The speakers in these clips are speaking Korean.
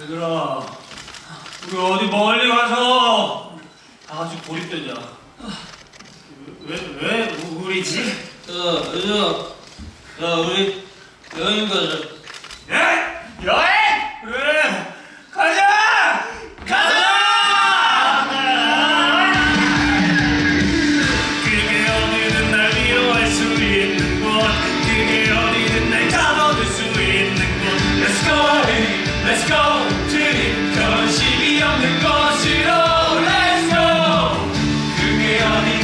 얘들아, 우리 어디 멀리 가서 다 같이 고립되자. 왜, 왜 우리지? 야, 얘들아. 야, 우리 여행 가자. 예? 여행? 그래, 가자! 가자! 그게 어디든 날 위로할 수 있는 곳 그게 어디든 날 감아줄 수 있는 곳 Let's go, let's go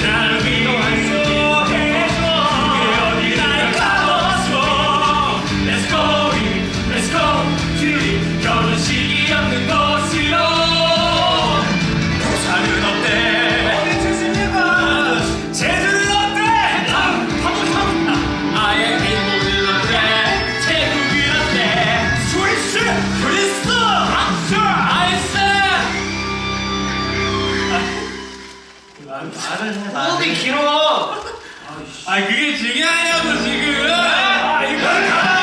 그게 말을 해 말을. 호흡이 길어. 아 그게 중요하냐고 지금. 아 이거. 가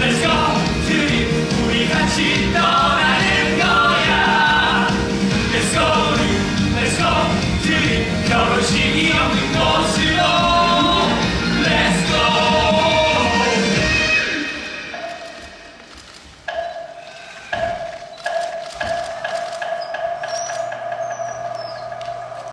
let's go, 주님 우리 같이 떠나는 거야. Let's 결혼식이 없는 곳.